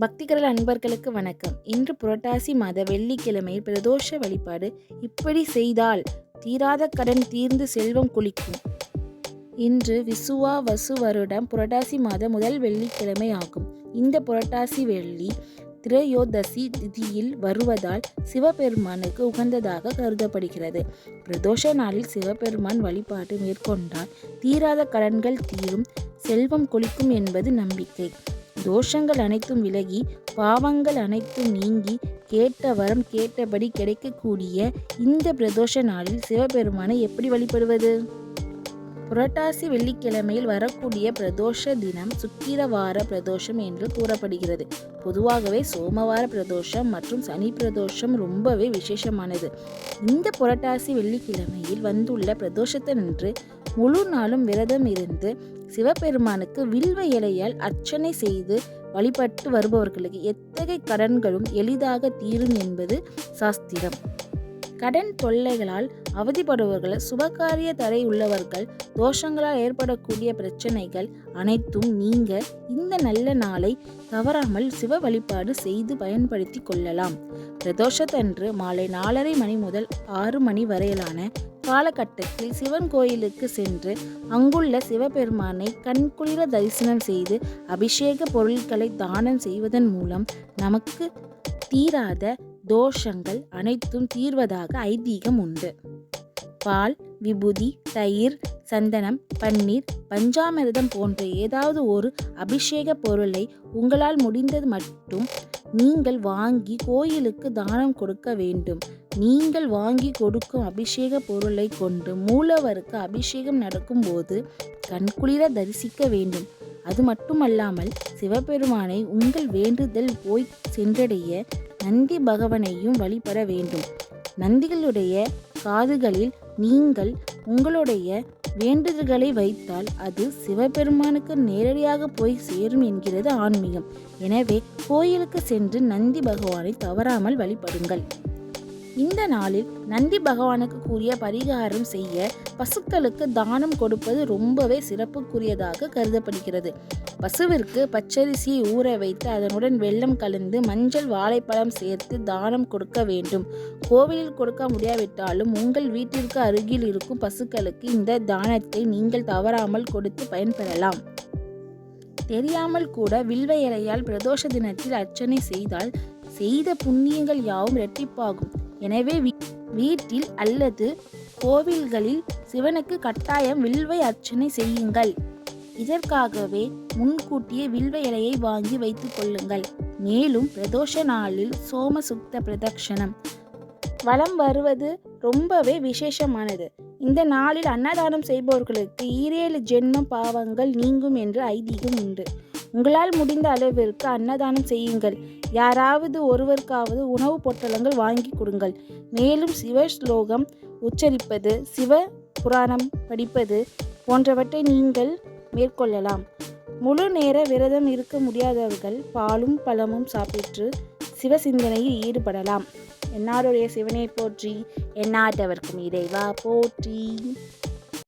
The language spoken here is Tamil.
பக்திகரல் அன்பர்களுக்கு வணக்கம். இன்று புரட்டாசி மாத வெள்ளிக்கிழமையில் பிரதோஷ வழிபாடு இப்படி செய்தால் தீராத கடன் தீர்ந்து செல்வம் குளிக்கும். இன்று விசுவா வசு வருடம் புரட்டாசி மாத முதல் வெள்ளிக்கிழமை ஆகும். இந்த புரட்டாசி வெள்ளி திரையோதசி திதியில் வருவதால் சிவபெருமானுக்கு உகந்ததாக கருதப்படுகிறது. பிரதோஷ நாளில் சிவபெருமான் வழிபாடு மேற்கொண்டால் தீராத கடன்கள் தீரும் செல்வம் கொளிக்கும் என்பது நம்பிக்கை. தோஷங்கள் அனைத்தும் விலகி பாவங்கள் அனைத்தும் நீங்கி கேட்ட வரம் கேட்டபடி கிடைக்கக்கூடிய இந்த பிரதோஷ நாளில் சிவபெருமானை எப்படி வழிபடுவது? புரட்டாசி வெள்ளிக்கிழமையில் வரக்கூடிய பிரதோஷ தினம் சுக்கிரவார பிரதோஷம் என்று கூறப்படுகிறது. பொதுவாகவே சோமவார பிரதோஷம் மற்றும் சனி பிரதோஷம் ரொம்பவே விசேஷமானது. இந்த புரட்டாசி வெள்ளிக்கிழமையில் வந்துள்ள பிரதோஷத்தினன்று முழு நாளும் விரதம் இருந்து சிவபெருமானுக்கு வில்வ இலையால் அர்ச்சனை செய்து வழிபட்டு வருபவர்களுக்கு எத்தகைய கடன்களும் எளிதாக தீரும் என்பது சாஸ்திரம். கடன் தொல்லைகளால் அவதிப்படுபவர்கள் சுபகாரிய தடை உள்ளவர்கள் தோஷங்களால் ஏற்படக்கூடிய பிரச்சனைகள் அனைத்தும் நீங்க இந்த நல்ல நாளை தவறாமல் சிவ வழிபாடு செய்து பயன்படுத்தி கொள்ளலாம். பிரதோஷத்தன்று மாலை நாலரை மணி முதல் ஆறு மணி வரையிலான காலகட்டத்தில் சிவன் கோயிலுக்கு சென்று அங்குள்ள சிவபெருமானை கண்குளிர தரிசனம் செய்து அபிஷேக பொருட்களை தானம் செய்வதன் மூலம் நமக்கு தீராத தோஷங்கள் அனைத்தும் தீர்வதாக ஐதீகம் உண்டு. பால் விபூதி தயிர் சந்தனம் பன்னீர் பஞ்சாமிரதம் போன்ற ஏதாவது ஒரு அபிஷேக பொருளை உங்களால் முடிந்தது மட்டும் நீங்கள் வாங்கி கோயிலுக்கு தானம் கொடுக்க வேண்டும். நீங்கள் வாங்கி கொடுக்கும் அபிஷேக பொருளை கொண்டு மூலவருக்கு அபிஷேகம் நடக்கும்போது கண்குளிர தரிசிக்க வேண்டும். அது மட்டுமல்லாமல் சிவபெருமானை உங்கள் வேண்டுதல் போய் சென்றடைய நந்தி பகவனையும் வழிபட வேண்டும். நந்திகளுடைய காதுகளில் நீங்கள் உங்களுடைய வேண்டுதல்களை வைத்தால் அது சிவபெருமானுக்கு நேரடியாக போய் சேரும் என்கிறது ஆன்மீகம். எனவே கோயிலுக்கு சென்று நந்தி பகவானை தவறாமல் வழிபடுங்கள். இந்த நாளில் நந்தி பகவானுக்கு கூறிய பரிகாரம் செய்ய பசுக்களுக்கு தானம் கொடுப்பது ரொம்பவே சிறப்புக்குரியதாக கருதப்படுகிறது. பசுவிற்கு பச்சரிசியை ஊற வைத்து அதனுடன் வெள்ளம் கலந்து மஞ்சள் வாழைப்பழம் சேர்த்து தானம் கொடுக்க வேண்டும். கோவிலில் கொடுக்க முடியாவிட்டாலும் உங்கள் வீட்டிற்கு அருகில் இருக்கும் பசுக்களுக்கு இந்த தானத்தை நீங்கள் தவறாமல் கொடுத்து பயன்பெறலாம். தெரியாமல் கூட வில்வ இலையால் பிரதோஷ தினத்தில் அர்ச்சனை செய்தால் செய்த புண்ணியங்கள் யாவும் இரட்டிப்பாகும். எனவே வீட்டில் அல்லது கோவில்களில் சிவனுக்கு கட்டாயம் வில்வை அர்ச்சனை செய்யுங்கள். இதற்காகவே முன்கூட்டியே வில்வ இலையை வாங்கி வைத்துக் கொள்ளுங்கள். மேலும் பிரதோஷ நாளில் சோம சுக்த பிரதக்ஷணம் வளம் வருவது ரொம்பவே விசேஷமானது. இந்த நாளில் அன்னதானம் செய்பவர்களுக்கு ஈரேழு ஜென்ம பாவங்கள் நீங்கும் என்று ஐதீகம் உண்டு. உங்களால் முடிந்த அளவிற்கு அன்னதானம் செய்யுங்கள். யாராவது ஒருவருக்காவது உணவுப் பொட்டலங்கள் வாங்கி கொடுங்கள். மேலும் சிவ ஸ்லோகம் உச்சரிப்பது சிவ புராணம் படிப்பது போன்றவற்றை நீங்கள் மேற்கொள்ளலாம். முழு நேர விரதம் இருக்க முடியாதவர்கள் பாலும் பழமும் சாப்பிட்டு சிவ சிந்தனையில் ஈடுபடலாம் என்னாருடைய சிவனை போற்றி எந்நாட்டவர்க்கும் இறைவா போற்றி.